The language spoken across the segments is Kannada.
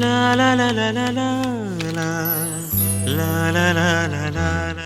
la la la la la la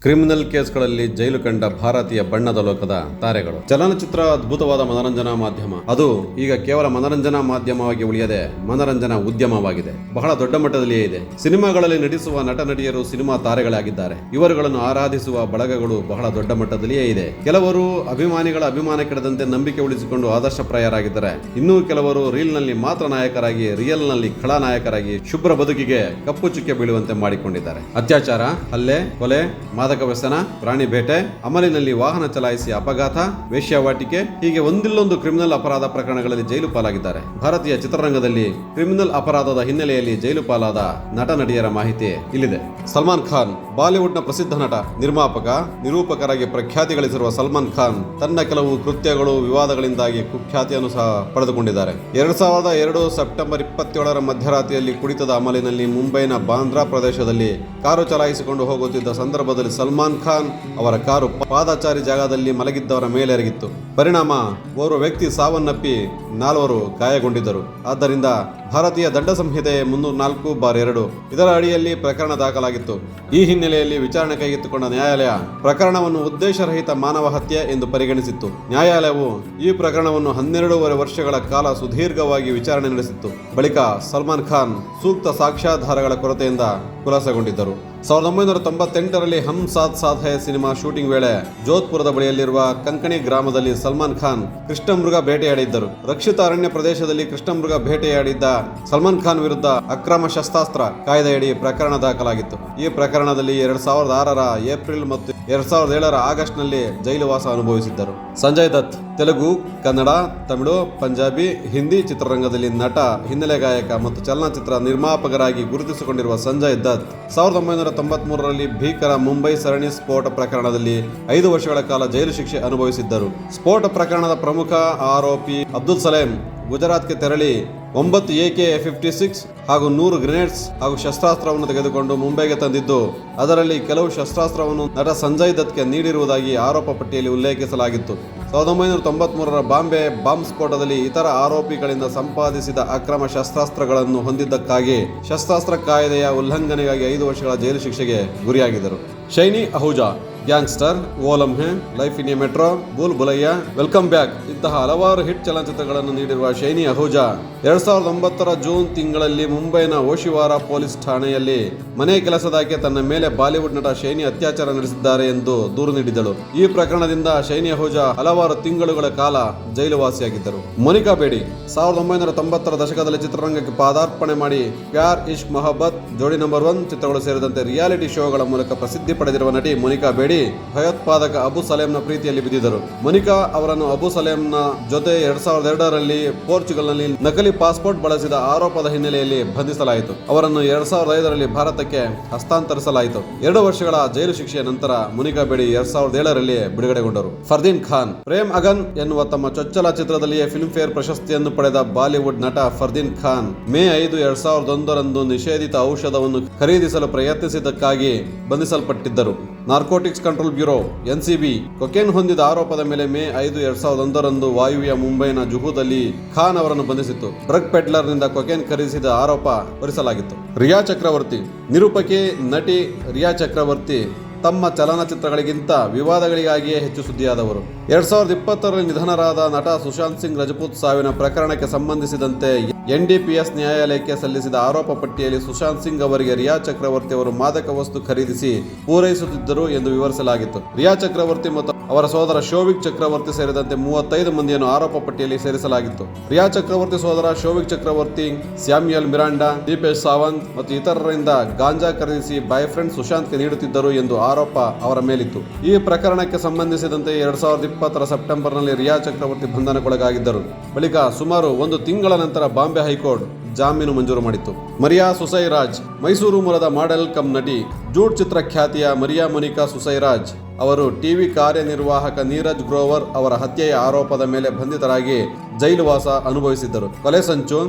criminal ಕೇಸ್ಗಳಲ್ಲಿ ಜೈಲು ಕಂಡ ಭಾರತೀಯ ಬಣ್ಣದ ಲೋಕದ ತಾರೆಗಳು. ಚಲನಚಿತ್ರ ಅದ್ಭುತವಾದ ಮನರಂಜನಾ ಮಾಧ್ಯಮ. ಅದು ಈಗ ಕೇವಲ ಮನರಂಜನಾ ಮಾಧ್ಯಮವಾಗಿ ಉಳಿಯದೆ ಮನರಂಜನಾ ಉದ್ಯಮವಾಗಿದೆ. ಬಹಳ ದೊಡ್ಡ ಮಟ್ಟದಲ್ಲಿಯೇ ಇದೆ. ಸಿನಿಮಾಗಳಲ್ಲಿ ನಟಿಸುವ ನಟ ನಟಿಯರು ಸಿನಿಮಾ ತಾರೆಗಳಾಗಿದ್ದಾರೆ. ಇವರುಗಳನ್ನು ಆರಾಧಿಸುವ ಬಳಗಗಳು ಬಹಳ ದೊಡ್ಡ ಮಟ್ಟದಲ್ಲಿಯೇ ಇದೆ. ಕೆಲವರು ಅಭಿಮಾನಿಗಳ ಅಭಿಮಾನ ಕೆಡದಂತೆ ನಂಬಿಕೆ ಉಳಿಸಿಕೊಂಡು ಆದರ್ಶಪ್ರಾಯರಾಗಿದ್ದಾರೆ. ಇನ್ನೂ ಕೆಲವರು ರೀಲ್ನಲ್ಲಿ ಮಾತ್ರ ನಾಯಕರಾಗಿ ರಿಯಲ್ನಲ್ಲಿ ಖಳನಾಯಕರಾಗಿ ಶುಭ್ರ ಬದುಕಿಗೆ ಕಪ್ಪು ಚುಕ್ಕೆ ಬೀಳುವಂತೆ ಮಾಡಿಕೊಂಡಿದ್ದಾರೆ. ಅತ್ಯಾಚಾರ, ಹಲ್ಲೆ, ಕೊಲೆ, ಮಾದಕ ವ್ಯಸನ, ಪ್ರಾಣಿ ಬೇಟೆ, ಅಮಲಿನಲ್ಲಿ ವಾಹನ ಚಲಾಯಿಸಿ ಅಪಘಾತ ವೇಶ್ಯಾವಾಟಿಕೆ ಹೀಗೆ ಒಂದಿಲ್ಲೊಂದು ಕ್ರಿಮಿನಲ್ ಅಪರಾಧ ಪ್ರಕರಣಗಳಲ್ಲಿ ಜೈಲು ಪಾಲಾಗಿದ್ದಾರೆ. ಭಾರತೀಯ ಚಿತ್ರರಂಗದಲ್ಲಿ ಕ್ರಿಮಿನಲ್ ಅಪರಾಧದ ಹಿನ್ನೆಲೆಯಲ್ಲಿ ಜೈಲು ಪಾಲಾದ ನಟ, ನಟಿಯರ ಮಾಹಿತಿ ಇಲ್ಲಿದೆ. ಸಲ್ಮಾನ್ ಖಾನ್, ಬಾಲಿವುಡ್ನ ಪ್ರಸಿದ್ಧ ನಟ, ನಿರ್ಮಾಪಕ, ನಿರೂಪಕರಾಗಿ ಪ್ರಖ್ಯಾತಿ ಗಳಿಸಿರುವ ಸಲ್ಮಾನ್ ಖಾನ್ ತನ್ನ ಕೆಲವು ಕೃತ್ಯಗಳು, ವಿವಾದಗಳಿಂದಾಗಿ ಕುಖ್ಯಾತಿಯನ್ನು ಸಹ ಪಡೆದುಕೊಂಡಿದ್ದಾರೆ. ಎರಡ್ ಸಾವಿರದ ಎರಡು ಸೆಪ್ಟೆಂಬರ್ ಇಪ್ಪತ್ತೇಳರ ಮಧ್ಯರಾತ್ರಿಯಲ್ಲಿ ಕುಡಿತದ ಅಮಲಿನಲ್ಲಿ ಮುಂಬೈನ ಬಾಂದ್ರಾ ಪ್ರದೇಶದಲ್ಲಿ ಕಾರು ಚಲಾಯಿಸಿಕೊಂಡು ಹೋಗುತ್ತಿದ್ದ ಸಂದರ್ಭದಲ್ಲಿ ಸಲ್ಮಾನ್ ಖಾನ್ ಅವರ ಕಾರು ಪಾದಚಾರಿ ಜಾಗದಲ್ಲಿ ಮಲಗಿದ್ದವರ ಮೇಲೆ ಎರಗಿತ್ತು. ಪರಿಣಾಮ, ಓರ್ವ ವ್ಯಕ್ತಿ ಸಾವನ್ನಪ್ಪಿ ನಾಲ್ವರು ಗಾಯಗೊಂಡಿದ್ದರು. ಆದ್ದರಿಂದ ಭಾರತೀಯ ದಂಡ ಸಂಹಿತೆ ಮುನ್ನೂರ ನಾಲ್ಕು ಬಾರ್ ಎರಡು ಇದರ ಅಡಿಯಲ್ಲಿ ಪ್ರಕರಣ ದಾಖಲಾಗಿತ್ತು. ಈ ಹಿನ್ನೆಲೆಯಲ್ಲಿ ವಿಚಾರಣೆ ಕೈಗೆತ್ತಿಕೊಂಡ ನ್ಯಾಯಾಲಯ ಪ್ರಕರಣವನ್ನು ಉದ್ದೇಶರಹಿತ ಮಾನವ ಹತ್ಯೆ ಎಂದು ಪರಿಗಣಿಸಿತ್ತು. ನ್ಯಾಯಾಲಯವು ಈ ಪ್ರಕರಣವನ್ನು ಹನ್ನೆರಡೂವರೆ ವರ್ಷಗಳ ಕಾಲ ಸುದೀರ್ಘವಾಗಿ ವಿಚಾರಣೆ ನಡೆಸಿತ್ತು. ಬಳಿಕ ಸಲ್ಮಾನ್ ಖಾನ್ ಸೂಕ್ತ ಸಾಕ್ಷ್ಯಾಧಾರಗಳ ಕೊರತೆಯಿಂದ ಖುಲಾಸೆಗೊಂಡಿದ್ದರು. ಸಾವಿರದ ಒಂಬೈನೂರ ತೊಂಬತ್ತೆಂಟರಲ್ಲಿ ಹಮ್ ಸಾತ್ ಹೈ ಸಿನಿಮಾ ಶೂಟಿಂಗ್ ವೇಳೆ ಜೋಧ್ಪುರದ ಬಳಿಯಲ್ಲಿರುವ ಕಂಕಣಿ ಗ್ರಾಮದಲ್ಲಿ ಸಲ್ಮಾನ್ ಖಾನ್, ಕೃಷ್ಣಮೃಗ ಬೇಟೆಯಾಡಿದ್ದರು. ರಕ್ಷಿತ ಅರಣ್ಯ ಪ್ರದೇಶದಲ್ಲಿ ಕೃಷ್ಣಮೃಗ ಬೇಟೆಯಾಡಿದ್ದ ಸಲ್ಮಾನ್ ಖಾನ್ ವಿರುದ್ಧ ಅಕ್ರಮ ಶಸ್ತ್ರಾಸ್ತ್ರ ಕಾಯ್ದೆಯಡಿ ಪ್ರಕರಣ ದಾಖಲಾಗಿತ್ತು. ಈ ಪ್ರಕರಣದಲ್ಲಿ ಎರಡ್ ಸಾವಿರದ ಆರರ ಏಪ್ರಿಲ್ ಮತ್ತು ಎರಡ್ ಸಾವಿರದ ಏಳರ ಆಗಸ್ಟ್ನಲ್ಲಿ ಜೈಲುವಾಸ ಅನುಭವಿಸಿದ್ದರು. ಸಂಜಯ್ ದತ್, ತೆಲುಗು, ಕನ್ನಡ, ತಮಿಳು, ಪಂಜಾಬಿ, ಹಿಂದಿ ಚಿತ್ರರಂಗದಲ್ಲಿ ನಟ, ಹಿನ್ನೆಲೆ ಗಾಯಕ ಮತ್ತು ಚಲನಚಿತ್ರ ನಿರ್ಮಾಪಕರಾಗಿ ಗುರುತಿಸಿಕೊಂಡಿರುವ ಸಂಜಯ್ ದತ್, ಸಾವಿರದ ಒಂಬೈನೂರ ತೊಂಬತ್ಮೂರರಲ್ಲಿ ಭೀಕರ ಮುಂಬೈ ಸರಣಿ ಸ್ಫೋಟ ಪ್ರಕರಣದಲ್ಲಿ ಐದು ವರ್ಷಗಳ ಕಾಲ ಜೈಲು ಶಿಕ್ಷೆ ಅನುಭವಿಸಿದ್ದರು. ಸ್ಫೋಟ ಪ್ರಕರಣದ ಪ್ರಮುಖ ಆರೋಪಿ ಅಬ್ದುಲ್ ಸಲೇಂ ಗುಜರಾತ್ಗೆ ತೆರಳಿ ಒಂಬತ್ತು ಎಕೆ ಫಿಫ್ಟಿ ಸಿಕ್ಸ್ ಹಾಗೂ ನೂರು ಗ್ರೆನೇಡ್ಸ್ ಹಾಗೂ ಶಸ್ತ್ರಾಸ್ತ್ರವನ್ನು ತೆಗೆದುಕೊಂಡು ಮುಂಬೈಗೆ ತಂದಿದ್ದು, ಅದರಲ್ಲಿ ಕೆಲವು ಶಸ್ತ್ರಾಸ್ತ್ರವನ್ನು ನಟ ಸಂಜಯ್ ದತ್ಗೆ ನೀಡಿರುವುದಾಗಿ ಆರೋಪ ಪಟ್ಟಿಯಲ್ಲಿ ಉಲ್ಲೇಖಿಸಲಾಗಿತ್ತು. ಸಾವಿರದ ಒಂಬೈನೂರ ತೊಂಬತ್ಮೂರರ ಬಾಂಬೆ ಬಾಂಬ್ ಸ್ಫೋಟದಲ್ಲಿ ಇತರ ಆರೋಪಿಗಳಿಂದ ಸಂಪಾದಿಸಿದ ಅಕ್ರಮ ಶಸ್ತ್ರಾಸ್ತ್ರಗಳನ್ನು ಹೊಂದಿದ್ದಕ್ಕಾಗಿ ಶಸ್ತ್ರಾಸ್ತ್ರ ಕಾಯ್ದೆಯ ಉಲ್ಲಂಘನೆಗಾಗಿ ಐದು ವರ್ಷಗಳ ಜೈಲು ಶಿಕ್ಷೆಗೆ ಗುರಿಯಾಗಿದ್ದರು. ಶೈನಿ ಅಹುಜಾ ಗ್ಯಾಂಗ್ಸ್ಟರ್, ಓಲಂ ಹೆ, life in a metro, Bhool Bhulaiyaa welcome back. ಇಂತಹ ಹಲವಾರು ಹಿಟ್ ಚಲನಚಿತ್ರಗಳನ್ನು ನೀಡಿರುವ ಶೈನಿ ಅಹುಜಾ, ಎರಡ್ ಸಾವಿರದ ಒಂಬತ್ತರ ಜೂನ್ ತಿಂಗಳಲ್ಲಿ ಮುಂಬೈನ ಓಶಿವಾರ ಪೊಲೀಸ್ ಠಾಣೆಯಲ್ಲಿ ಮನೆ ಕೆಲಸದಾಕೆ ತನ್ನ ಮೇಲೆ ಬಾಲಿವುಡ್ ನಟ ಶೈನಿ ಅತ್ಯಾಚಾರ ನಡೆಸಿದ್ದಾರೆ ಎಂದು ದೂರು ನೀಡಿದಳು ಈ ಪ್ರಕರಣದಿಂದ ಶೈನಿ ಅಹುಜಾ ಹಲವಾರು ತಿಂಗಳುಗಳ ಕಾಲ ಜೈಲುವಾಸಿಯಾಗಿದ್ದರು. ಮೊನಿಕಾ ಬೇಡಿ, ಸಾವಿರದ ಒಂಬೈನೂರ ತೊಂಬತ್ತರ ದಶಕದಲ್ಲಿ ಚಿತ್ರರಂಗಕ್ಕೆ ಪಾದಾರ್ಪಣೆ ಮಾಡಿ ಪ್ಯಾರ್ ಇಶ್ ಮೊಹಬ್ಬತ್ ಜೋಡಿ ನಂಬರ್ ಒನ್ ಚಿತ್ರಗಳು ಸೇರಿದಂತೆ ರಿಯಾಲಿಟಿ ಶೋಗಳ ಮೂಲಕ ಪ್ರಸಿದ್ಧಿ ಪಡೆದಿರುವ ನಟಿ ಮೊನಿಕಾ ಬೇಡಿ ಭಯೋತ್ಪಾದಕ ಅಬು ಸಲೇಂನ ಪ್ರೀತಿಯಲ್ಲಿ ಬಿದ್ದಿದ್ದರು. ಮನಿಕಾ ಅವರನ್ನು ಅಬು ಸಲೇಂನ ಜೊತೆ ಎರಡ್ ಸಾವಿರದ ಎರಡರಲ್ಲಿ ಪೋರ್ಚುಗಲ್ನಲ್ಲಿ ನಕಲಿ ಪಾಸ್ಪೋರ್ಟ್ ಬಳಸಿದ ಆರೋಪದ ಹಿನ್ನೆಲೆಯಲ್ಲಿ ಬಂಧಿಸಲಾಯಿತು. ಅವರನ್ನು ಎರಡ್ ಸಾವಿರದ ಐದರಲ್ಲಿ ಭಾರತಕ್ಕೆ ಹಸ್ತಾಂತರಿಸಲಾಯಿತು. ಎರಡು ವರ್ಷಗಳ ಜೈಲು ಶಿಕ್ಷೆಯ ನಂತರ ಮುನಿಕಾ ಬೇಡಿ ಎರಡ್ ಸಾವಿರದ ಏಳರಲ್ಲಿ ಬಿಡುಗಡೆಗೊಂಡರು. ಫರ್ದೀನ್ ಖಾನ್, ಪ್ರೇಮ್ ಅಗನ್ ಎನ್ನುವ ತಮ್ಮ ಚೊಚ್ಚಲ ಚಿತ್ರದಲ್ಲಿಯೇ ಫಿಲ್ಮ್ ಫೇರ್ ಪ್ರಶಸ್ತಿಯನ್ನು ಪಡೆದ ಬಾಲಿವುಡ್ ನಟ ಫರ್ದೀನ್ ಖಾನ್, ಮೇ ಐದು ಎರಡ್ ಸಾವಿರದ ಒಂದರಂದು ನಿಷೇಧಿತ ಔಷಧವನ್ನು ಖರೀದಿಸಲು ಪ್ರಯತ್ನಿಸಿದ್ದಕ್ಕಾಗಿ ಬಂಧಿಸಲ್ಪಟ್ಟಿದ್ದರು. Narcotics control bureau, NCB. Cocaine ಹೊಂದಿದ ಆರೋಪದ ಮೇಲೆ ಮೇ ಐದು ಎರಡ್ ಸಾವಿರದ ಒಂದರಂದು ವಾಯುವ್ಯ ಮುಂಬೈನ ಜುಹುದಲ್ಲಿ ಖಾನ್ ಅವರನ್ನು ಬಂಧಿಸಿತ್ತು. ಡ್ರಗ್ ಪೆಡ್ಲರ್ನಿಂದ ಕೊಕೇನ್ ಖರೀದಿಸಿದ ಆರೋಪ ಹೊರಿಸಲಾಗಿತ್ತು. ರಿಯಾ ಚಕ್ರವರ್ತಿ, ನಿರೂಪಕಿ, ನಟಿ ರಿಯಾ ಚಕ್ರವರ್ತಿ ತಮ್ಮ ಚಲನಚಿತ್ರಗಳಿಗಿಂತ ವಿವಾದಗಳಿಗಾಗಿಯೇ ಹೆಚ್ಚು ಸುದ್ದಿಯಾದವರು. ಎರಡ್ ಸಾವಿರದ ಇಪ್ಪತ್ತರಲ್ಲಿ ನಿಧನರಾದ ನಟ ಸುಶಾಂತ್ ಸಿಂಗ್ ರಜಪೂತ್ ಸಾವಿನ ಪ್ರಕರಣಕ್ಕೆ ಸಂಬಂಧಿಸಿದಂತೆ ಎನ್ಡಿಪಿಎಸ್ ನ್ಯಾಯಾಲಯಕ್ಕೆ ಸಲ್ಲಿಸಿದ ಆರೋಪ ಪಟ್ಟಿಯಲ್ಲಿ ಸುಶಾಂತ್ ಸಿಂಗ್ ಅವರಿಗೆ ರಿಯಾ ಚಕ್ರವರ್ತಿ ಅವರು ಮಾದಕ ವಸ್ತು ಖರೀದಿಸಿ ಪೂರೈಸುತ್ತಿದ್ದರು ಎಂದು ವಿವರಿಸಲಾಗಿತ್ತು. ರಿಯಾ ಚಕ್ರವರ್ತಿ ಮತ್ತು ಅವರ ಸೋದರ ಶೋವಿಕ್ ಚಕ್ರವರ್ತಿ ಸೇರಿದಂತೆ ಮೂವತ್ತೈದು ಮಂದಿಯನ್ನು ಆರೋಪ ಪಟ್ಟಿಯಲ್ಲಿ ಸೇರಿಸಲಾಗಿತ್ತು. ರಿಯಾ ಚಕ್ರವರ್ತಿ ಸೋದರ ಶೋವಿಕ್ ಚಕ್ರವರ್ತಿ, ಸ್ಯಾಮ್ಯುಯಲ್ ಮಿರಾಂಡಾ, ದೀಪೇಶ್ ಸಾವಂತ್ ಮತ್ತು ಇತರರಿಂದ ಗಾಂಜಾ ಖರೀದಿಸಿ ಬಾಯ್ ಫ್ರೆಂಡ್ ಸುಶಾಂತ್ಗೆ ನೀಡುತ್ತಿದ್ದರು ಎಂದು ಆರೋಪ ಅವರ ಮೇಲಿತ್ತು. ಈ ಪ್ರಕರಣಕ್ಕೆ ಸಂಬಂಧಿಸಿದಂತೆ ಎರಡ್ ಸಾವಿರದ ಇಪ್ಪತ್ತರ ಸೆಪ್ಟೆಂಬರ್ನಲ್ಲಿ ರಿಯಾ ಚಕ್ರವರ್ತಿ ಬಂಧನಕ್ಕೊಳಗಾಗಿದ್ದರು. ಬಳಿಕ ಸುಮಾರು ಒಂದು ತಿಂಗಳ ನಂತರ ಬಾಂಬೆ ಹೈಕೋರ್ಟ್ ಜಾಮೀನು ಮಂಜೂರು ಮಾಡಿತ್ತು. ಮರಿಯಾ ಸುಸೈರಾಜ್, ಮೈಸೂರು ಮೂಲದ ಮಾಡೆಲ್ ಕಮ್ ನಟಿ ಜೂಡ್ ಚಿತ್ರ ಖ್ಯಾತಿಯ ಮರಿಯಾ ಮೊನಿಕಾ ಸುಸೈರಾಜ್ ಅವರು ಟಿವಿ ಕಾರ್ಯನಿರ್ವಾಹಕ ನೀರಜ್ ಗ್ರೋವರ್ ಅವರ ಹತ್ಯೆಯ ಆರೋಪದ ಮೇಲೆ ಬಂಧಿತರಾಗಿ ಜೈಲುವಾಸ ಅನುಭವಿಸಿದ್ದರು. ಕೊಲೆ ಸಂಚು,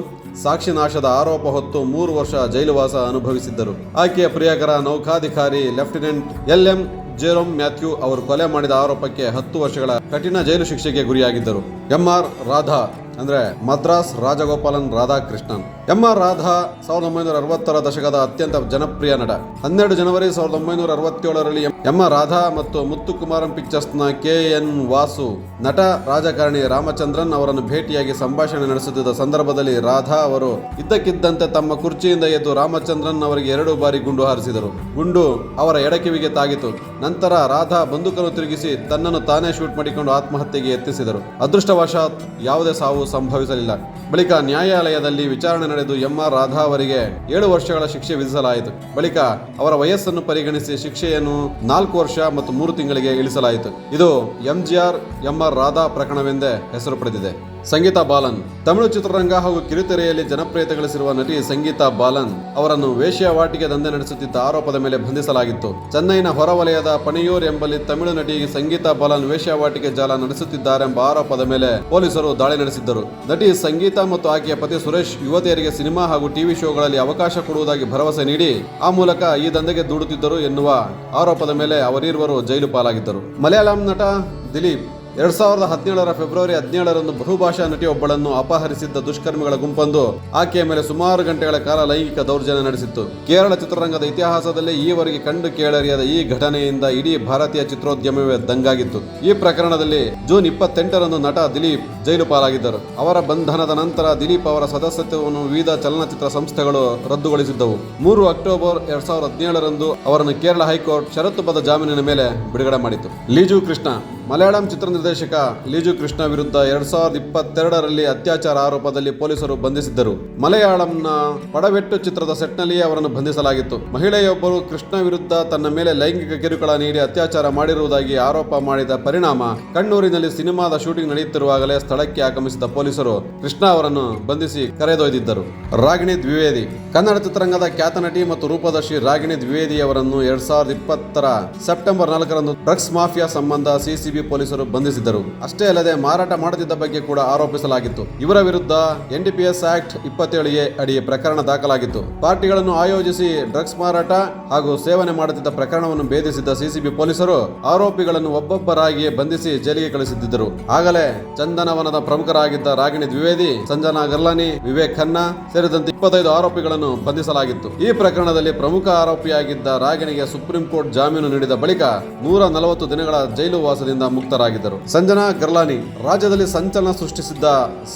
ಸಾಕ್ಷಿ ನಾಶದ ಆರೋಪ ಹೊತ್ತು ಮೂರು ವರ್ಷ ಜೈಲುವಾಸ ಅನುಭವಿಸಿದ್ದರು. ಆಕೆಯ ಪ್ರಿಯಕರ ನೌಕಾಧಿಕಾರಿ lieutenant L M Jerome Mathew ಅವರು ಕೊಲೆ ಮಾಡಿದ ಆರೋಪಕ್ಕೆ ಹತ್ತು ವರ್ಷಗಳ ಕಠಿಣ ಜೈಲು ಶಿಕ್ಷೆಗೆ ಗುರಿಯಾಗಿದ್ದರು. ಎಂಆರ್ ರಾಧಾ ಅಂದ್ರೆ ಮದ್ರಾಸ್ ರಾಜಗೋಪಾಲನ್ ರಾಧಾಕೃಷ್ಣನ್. ಎಂ ಆರ್ ರಾಧಾ ಸಾವಿರದ ಒಂಬೈನೂರ ಅರವತ್ತರ ದಶಕದ ಅತ್ಯಂತ ಜನಪ್ರಿಯ ನಟ. ಹನ್ನೆರಡು ಜನವರಿ ಸಾವಿರದ ಒಂಬೈನೂರ ಅರವತ್ತೇಳರಲ್ಲಿ ಎಂ ಆರ್ ರಾಧಾ ಮತ್ತು ಮುತ್ತುಕುಮಾರಂ ಪಿಕ್ಚರ್ಸ್ನ ಕೆ ಎನ್ ವಾಸು ನಟ ರಾಜಕಾರಣಿ ರಾಮಚಂದ್ರನ್ ಅವರನ್ನು ಭೇಟಿಯಾಗಿ ಸಂಭಾಷಣೆ ನಡೆಸುತ್ತಿದ್ದ ಸಂದರ್ಭದಲ್ಲಿ ರಾಧಾ ಅವರು, ಇದ್ದಕ್ಕಿದ್ದಂತೆ ತಮ್ಮ ಕುರ್ಚಿಯಿಂದ ಎದ್ದು ರಾಮಚಂದ್ರನ್ ಅವರಿಗೆ ಎರಡು ಬಾರಿ ಗುಂಡು ಹಾರಿಸಿದರು. ಗುಂಡು ಅವರ ಎಡಕಿವಿಗೆ ತಾಗಿತು. ನಂತರ ರಾಧಾ ಬಂದೂಕನ್ನು ತಿರುಗಿಸಿ ತನ್ನನ್ನು ತಾನೇ ಶೂಟ್ ಮಾಡಿಕೊಂಡು ಆತ್ಮಹತ್ಯೆಗೆ ಯತ್ನಿಸಿದರು. ಅದೃಷ್ಟವಶಾತ್ ಯಾವುದೇ ಸಾವು ಸಂಭವಿಸಲಿಲ್ಲ. ಬಳಿಕ ನ್ಯಾಯಾಲಯದಲ್ಲಿ ವಿಚಾರಣೆ ನಡೆದು ಎಂ ಆರ್ ರಾಧಾ ಅವರಿಗೆ ಏಳು ವರ್ಷಗಳ ಶಿಕ್ಷೆ ವಿಧಿಸಲಾಯಿತು. ಬಳಿಕ ಅವರ ವಯಸ್ಸನ್ನು ಪರಿಗಣಿಸಿ ಶಿಕ್ಷೆಯನ್ನು ನಾಲ್ಕು ವರ್ಷ ಮತ್ತು ಮೂರು ತಿಂಗಳಿಗೆ ಇಳಿಸಲಾಯಿತು. ಇದು ಎಂಜಿಆರ್ ಎಂ ಆರ್ ರಾಧಾ ಪ್ರಕರಣವೆಂದೇ ಹೆಸರು ಪಡೆದಿದೆ. ಸಂಗೀತಾ ಬಾಲನ್. ತಮಿಳು ಚಿತ್ರರಂಗ ಹಾಗೂ ಕಿರುತೆರೆಯಲ್ಲಿ ಜನಪ್ರಿಯತೆ ಗಳಿಸಿರುವ ನಟಿ ಸಂಗೀತಾ ಬಾಲನ್ ಅವರನ್ನು ವೇಶ್ಯಾವಾಟಿಕೆ ದಂಧೆ ನಡೆಸುತ್ತಿದ್ದ ಆರೋಪದ ಮೇಲೆ ಬಂಧಿಸಲಾಗಿತ್ತು. ಚೆನ್ನೈನ ಹೊರವಲಯದ ಪಣಿಯೂರ್ ಎಂಬಲ್ಲಿ ತಮಿಳು ನಟಿ ಸಂಗೀತಾ ಬಾಲನ್ ವೇಶ್ಯಾವಾಟಿಕೆ ಜಾಲ ನಡೆಸುತ್ತಿದ್ದಾರೆಂಬ ಆರೋಪದ ಮೇಲೆ ಪೊಲೀಸರು ದಾಳಿ ನಡೆಸಿದ್ದರು. ನಟಿ ಸಂಗೀತಾ ಮತ್ತು ಆಕೆಯ ಪತಿ ಸುರೇಶ್ ಯುವತಿಯರಿಗೆ ಸಿನಿಮಾ ಹಾಗೂ ಟಿವಿ ಶೋಗಳಲ್ಲಿ ಅವಕಾಶ ಕೊಡುವುದಾಗಿ ಭರವಸೆ ನೀಡಿ, ಆ ಮೂಲಕ ಈ ದಂಧೆಗೆ ದೂಡುತ್ತಿದ್ದರು ಎನ್ನುವ ಆರೋಪದ ಮೇಲೆ ಅವರಿರುವರು ಜೈಲು ಪಾಲಾಗಿದ್ದರು. ಮಲಯಾಳಂ ನಟ ದಿಲೀಪ್ ಎರಡ್ ಸಾವಿರದ ಹದಿನೇಳರ ಫೆಬ್ರವರಿ ಹದಿನೇಳರಂದು ಬಹುಭಾಷಾ ನಟಿಯೊಬ್ಬಳನ್ನು ಅಪಹರಿಸಿದ್ದ ದುಷ್ಕರ್ಮಿಗಳ ಗುಂಪೊಂದು ಆಕೆಯ ಮೇಲೆ ಸುಮಾರು ಗಂಟೆಗಳ ಕಾಲ ಲೈಂಗಿಕ ದೌರ್ಜನ್ಯ ನಡೆಸಿತ್ತು. ಕೇರಳ ಚಿತ್ರರಂಗದ ಇತಿಹಾಸದಲ್ಲಿ ಈವರೆಗೆ ಕಂಡು ಕೇಳರಿಯದ ಈ ಘಟನೆಯಿಂದ ಇಡೀ ಭಾರತೀಯ ಚಿತ್ರೋದ್ಯಮವೇ ದಂಗಾಗಿತ್ತು. ಈ ಪ್ರಕರಣದಲ್ಲಿ ಜೂನ್ ಇಪ್ಪತ್ತೆಂಟರಂದು ನಟ ದಿಲೀಪ್ ಜೈಲು ಪಾಲಾಗಿದ್ದರು. ಅವರ ಬಂಧನದ ನಂತರ ದಿಲೀಪ್ ಅವರ ಸದಸ್ಯತ್ವವನ್ನು ವಿವಿಧ ಚಲನಚಿತ್ರ ಸಂಸ್ಥೆಗಳು ರದ್ದುಗೊಳಿಸಿದ್ದವು. ಮೂರು ಅಕ್ಟೋಬರ್ ಎರಡ್ ಸಾವಿರದ ಹದಿನೇಳರಂದು ಅವರನ್ನು ಕೇರಳ ಹೈಕೋರ್ಟ್ ಷರತ್ತುಬದ್ಧ ಜಾಮೀನಿನ ಮೇಲೆ ಬಿಡುಗಡೆ ಮಾಡಿತು ಲೀಜು ಕೃಷ್ಣ ಮಲಯಾಳಂ ಚಿತ್ರ ನಿರ್ದೇಶಕ ಲೀಜು ಕೃಷ್ಣ ವಿರುದ್ಧ ಎರಡ್ ಸಾವಿರದ ಇಪ್ಪತ್ತೆರಡರಲ್ಲಿ ಅತ್ಯಾಚಾರ ಆರೋಪದಲ್ಲಿ ಪೊಲೀಸರು ಬಂಧಿಸಿದ್ದರು. ಮಲಯಾಳಂನ ಪಡವೆಟ್ಟು ಚಿತ್ರದ ಸೆಟ್ನಲ್ಲಿಯೇ ಅವರನ್ನು ಬಂಧಿಸಲಾಗಿತ್ತು. ಮಹಿಳೆಯೊಬ್ಬರು ಕೃಷ್ಣ ವಿರುದ್ಧ ತನ್ನ ಮೇಲೆ ಲೈಂಗಿಕ ಕಿರುಕುಳ ನೀಡಿ ಅತ್ಯಾಚಾರ ಮಾಡಿರುವುದಾಗಿ ಆರೋಪ ಮಾಡಿದ ಪರಿಣಾಮ ಕಣ್ಣೂರಿನಲ್ಲಿ ಸಿನಿಮಾದ ಶೂಟಿಂಗ್ ನಡೆಯುತ್ತಿರುವಾಗಲೇ ಸ್ಥಳಕ್ಕೆ ಆಗಮಿಸಿದ ಪೊಲೀಸರು ಕೃಷ್ಣ ಅವರನ್ನು ಬಂಧಿಸಿ ಕರೆದೊಯ್ದಿದ್ದರು. ರಾಗಿಣಿ ದ್ವಿವೇದಿ. ಕನ್ನಡ ಚಿತ್ರರಂಗದ ಖ್ಯಾತ ನಟಿ ಮತ್ತು ರೂಪದರ್ಶಿ ರಾಗಿಣಿ ದ್ವಿವೇದಿ ಅವರನ್ನು ಎರಡ್ ಸಾವಿರದ ಇಪ್ಪತ್ತರ ಸೆಪ್ಟೆಂಬರ್ ನಾಲ್ಕರಂದು ಡ್ರಗ್ಸ್ ಮಾಫಿಯಾ ಸಂಬಂಧ ಸಿಸಿಬಿ ಪೊಲೀಸರು ಬಂಧಿಸಿದ್ದರು. ಅಷ್ಟೇ ಅಲ್ಲದೆ ಮಾರಾಟ ಮಾಡುತ್ತಿದ್ದ ಬಗ್ಗೆ ಕೂಡ ಆರೋಪಿಸಲಾಗಿತ್ತು. ಇವರ ವಿರುದ್ಧ ಎನ್ಡಿಪಿಎಸ್ ಆಕ್ಟ್ ಇಪ್ಪತ್ತೇಳು ಎ ಅಡಿ ಪ್ರಕರಣ ದಾಖಲಾಗಿತ್ತು. ಪಾರ್ಟಿಗಳನ್ನು ಆಯೋಜಿಸಿ ಡ್ರಗ್ಸ್ ಮಾರಾಟ ಹಾಗೂ ಸೇವನೆ ಮಾಡುತ್ತಿದ್ದ ಪ್ರಕರಣವನ್ನು ಭೇದಿಸಿದ್ದ ಸಿಸಿಬಿ ಪೊಲೀಸರು ಆರೋಪಿಗಳನ್ನು ಒಬ್ಬೊಬ್ಬರಾಗಿ ಬಂಧಿಸಿ ಜೈಲಿಗೆ ಕಳಿಸುತ್ತಿದ್ದರು ಆಗಲೇ ಚಂದನವನದ ಪ್ರಮುಖರಾಗಿದ್ದ ರಾಗಿಣಿ ದ್ವಿವೇದಿ, ಸಂಜನಾ ಗರ್ಲಾನಿ, ವಿವೇಕ್ ಖನ್ನಾ ಸೇರಿದಂತೆ ಇಪ್ಪತ್ತೈದು ಆರೋಪಿಗಳನ್ನು ಬಂಧಿಸಲಾಗಿತ್ತು. ಈ ಪ್ರಕರಣದಲ್ಲಿ ಪ್ರಮುಖ ಆರೋಪಿಯಾಗಿದ್ದ ರಾಗಿಣಿಗೆ ಸುಪ್ರೀಂ ಕೋರ್ಟ್ ಜಾಮೀನು ನೀಡಿದ ಬಳಿಕ ನೂರ ನಲವತ್ತು ದಿನಗಳ ಜೈಲು ವಾಸದಿಂದ ಮುಕ್ತರಾಗಿದ್ದರು. ಸಂಜನಾ ಗರ್ಲಾನಿ ರಾಜ್ಯದಲ್ಲಿ ಸಂಚಲನ ಸೃಷ್ಟಿಸಿದ್ದ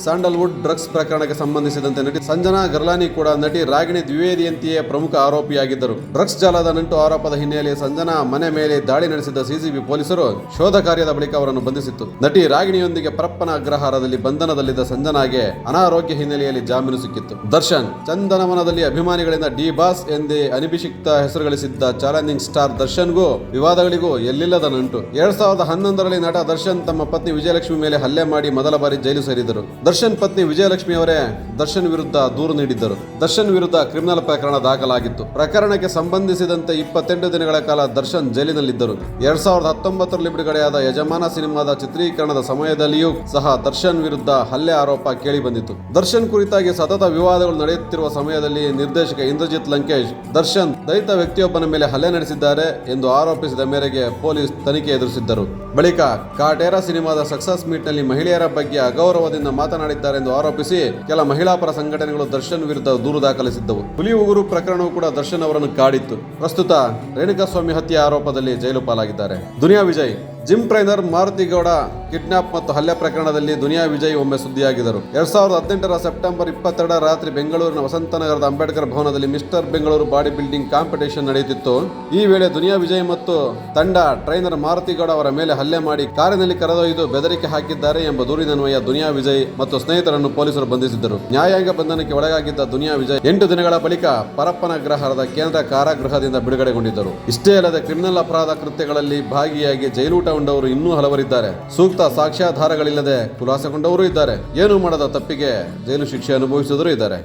ಸ್ಯಾಂಡಲ್ವುಡ್ ಡ್ರಗ್ಸ್ ಪ್ರಕರಣಕ್ಕೆ ಸಂಬಂಧಿಸಿದಂತೆ ನಟಿ ಸಂಜನಾ ಗರ್ಲಾನಿ ಕೂಡ ನಟಿ ರಾಗಿಣಿ ದ್ವಿವೇದಿಯಂತೆಯೇ ಪ್ರಮುಖ ಆರೋಪಿಯಾಗಿದ್ದರು. ಡ್ರಗ್ಸ್ ಜಾಲದ ನಂಟು ಆರೋಪದ ಹಿನ್ನೆಲೆಯಲ್ಲಿ ಸಂಜನಾ ಮನೆ ಮೇಲೆ ದಾಳಿ ನಡೆಸಿದ ಸಿಸಿಬಿ ಪೊಲೀಸರು ಶೋಧ ಕಾರ್ಯದ ಬಳಿಕ ಅವರನ್ನು ಬಂಧಿಸಿತ್ತು. ನಟಿ ರಾಗಿಣಿಯೊಂದಿಗೆ ಪರಪ್ಪನ ಅಗ್ರಹಾರದಲ್ಲಿ ಬಂಧನದಲ್ಲಿದ್ದ ಸಂಜನಾಗೆ ಅನಾರೋಗ್ಯ ಹಿನ್ನೆಲೆಯಲ್ಲಿ ಜಾಮೀನು ಸಿಕ್ಕಿತ್ತು. ದರ್ಶನ್, ಚಂದನವನದಲ್ಲಿ ಅಭಿಮಾನಿಗಳಿಂದ ಡಿ ಬಾಸ್ ಎಂದೇ ಅನಿಭಿಷಿಕ್ತ ಹೆಸರುಗಳಿಸಿದ್ದ ಚಾಲೆಂಜಿಂಗ್ ಸ್ಟಾರ್ ದರ್ಶನ್ಗೂ ವಿವಾದಗಳಿಗೂ ಎಲ್ಲಿಲ್ಲದ ನಂಟು. ಎರಡ್ ಸಾವಿರದ ಹನ್ನೊಂದರಲ್ಲಿ ನಟ ದರ್ಶನ್ ತಮ್ಮ ಪತ್ನಿ ವಿಜಯಲಕ್ಷ್ಮಿ ಮೇಲೆ ಹಲ್ಲೆ ಮಾಡಿ ಮೊದಲ ಬಾರಿ ಜೈಲು ಸೇರಿದರು ದರ್ಶನ್ ಪತ್ನಿ ವಿಜಯಲಕ್ಷ್ಮಿ ಅವರೇ ದರ್ಶನ್ ವಿರುದ್ಧ ದೂರು ನೀಡಿದ್ದರು. ದರ್ಶನ್ ವಿರುದ್ಧ ಕ್ರಿಮಿನಲ್ ಪ್ರಕರಣ ದಾಖಲಾಗಿತ್ತು. ಪ್ರಕರಣಕ್ಕೆ ಸಂಬಂಧಿಸಿದಂತೆ ಇಪ್ಪತ್ತೆಂಟು ದಿನಗಳ ಕಾಲ ದರ್ಶನ್ ಜೈಲಿನಲ್ಲಿದ್ದರು. ಎರಡ್ ಸಾವಿರದ ಹತ್ತೊಂಬತ್ತರಲ್ಲಿ ಬಿಡುಗಡೆಯಾದ ಯಜಮಾನ ಸಿನಿಮಾದ ಚಿತ್ರೀಕರಣದ ಸಮಯದಲ್ಲಿಯೂ ಸಹ ದರ್ಶನ್ ವಿರುದ್ಧ ಹಲ್ಲೆ ಆರೋಪ ಕೇಳಿ ಬಂದಿತ್ತು. ದರ್ಶನ್ ಕುರಿತಾಗಿ ಸತತ ವಿವಾದಗಳು ನಡೆಯುತ್ತಿರುವ ಸಮಯದಲ್ಲಿ ನಿರ್ದೇಶಕ ಇಂದ್ರಜಿತ್ ಲಂಕೇಶ್, ದರ್ಶನ್ ದಲಿತ ವ್ಯಕ್ತಿಯೊಬ್ಬನ ಮೇಲೆ ಹಲ್ಲೆ ನಡೆಸಿದ್ದಾರೆ ಎಂದು ಆರೋಪಿಸಿದ ಮೇರೆಗೆ ಪೊಲೀಸ್ ತನಿಖೆ ಎದುರಿಸಿದ್ದರು. ಬಳಿಕ ಕಾಟೇರಾ ಸಿನಿಮಾದ ಸಕ್ಸಸ್ ಮೀಟ್ನಲ್ಲಿ ಮಹಿಳೆಯರ ಬಗ್ಗೆ ಅಗೌರವದಿಂದ ಮಾತನಾಡಿದ್ದಾರೆಂದು ಆರೋಪಿಸಿ ಕೆಲ ಮಹಿಳಾ ಪರ ಸಂಘಟನೆಗಳು ದರ್ಶನ್ ವಿರುದ್ಧ ದೂರು ದಾಖಲಿಸಿದ್ದವು. ಹುಲಿ ಉಗುರು ಪ್ರಕರಣವು ಕೂಡ ದರ್ಶನ್ ಅವರನ್ನು ಕಾಡಿತ್ತು. ಪ್ರಸ್ತುತ ರೇಣುಕಾಸ್ವಾಮಿ ಹತ್ಯೆ ಆರೋಪದಲ್ಲಿ ಜೈಲು ಪಾಲಾಗಿದ್ದಾರೆ. Duniya Vijay gym trainer Maruthigowda kidnap ಮತ್ತು ಹಲ್ಲೆ ಪ್ರಕರಣದಲ್ಲಿ ದುನಿಯಾ ವಿಜಯ್ ಒಮ್ಮೆ ಸುದ್ದಿಯಾಗಿದ್ದರು. ಎರಡ್ ಸಾವಿರದ ಹದಿನೆಂಟರ ಸೆಪ್ಟೆಂಬರ್ ಇಪ್ಪತ್ತೆರಡ ರಾತ್ರಿ ಬೆಂಗಳೂರಿನ ವಸಂತನಗರದ ಅಂಬೇಡ್ಕರ್ ಭವನದಲ್ಲಿ mister Bengaluru body building competition ನಡೆಯುತ್ತಿತ್ತು. ಈ ವೇಳೆ ದುನಿಯಾ ವಿಜಯ್ ಮತ್ತು ತಂಡ ಟ್ರೈನರ್ ಮಾರುತಿಗೌಡ ಅವರ ಮೇಲೆ ಹಲ್ಲೆ ಮಾಡಿ ಕಾರಿನಲ್ಲಿ ಕರೆದೊಯ್ದು ಬೆದರಿಕೆ ಹಾಕಿದ್ದಾರೆ ಎಂಬ ದೂರಿನನ್ವಯ ದುನಿಯಾ ವಿಜಯ್ ಮತ್ತು ಸ್ನೇಹಿತರನ್ನು ಪೊಲೀಸರು ಬಂಧಿಸಿದ್ದರು. ನ್ಯಾಯಾಂಗ ಬಂಧನಕ್ಕೆ ಒಳಗಾಗಿದ್ದ ದುನಿಯಾ ವಿಜಯ್ ಎಂಟು ದಿನಗಳ ಬಳಿಕ ಪರಪ್ಪನ ಗ್ರಹದ ಕೇಂದ್ರ ಕಾರಾಗೃಹದಿಂದ ಬಿಡುಗಡೆಗೊಂಡಿದ್ದರು. ಇಷ್ಟೇ ಅಲ್ಲದೆ ಕ್ರಿಮಿನಲ್ ಅಪರಾಧ ಕೃತ್ಯಗಳಲ್ಲಿ ಭಾಗಿಯಾಗಿ ಜೈಲೂಟ ಉಂಡವರು ಇನ್ನೂ ಹಲವರಿದ್ದಾರೆ. ಸೂಕ್ತ ಸಾಕ್ಷ್ಯಾಧಾರಗಳಿಲ್ಲದೆ ಖುಲಾಸೆಗೊಂಡವರು ಇದ್ದಾರೆ. ಏನು ಮಾಡದ ತಪ್ಪಿಗೆ ಜೈಲು ಶಿಕ್ಷೆ ಅನುಭವಿಸಿದರೂ ಇದ್ದಾರೆ.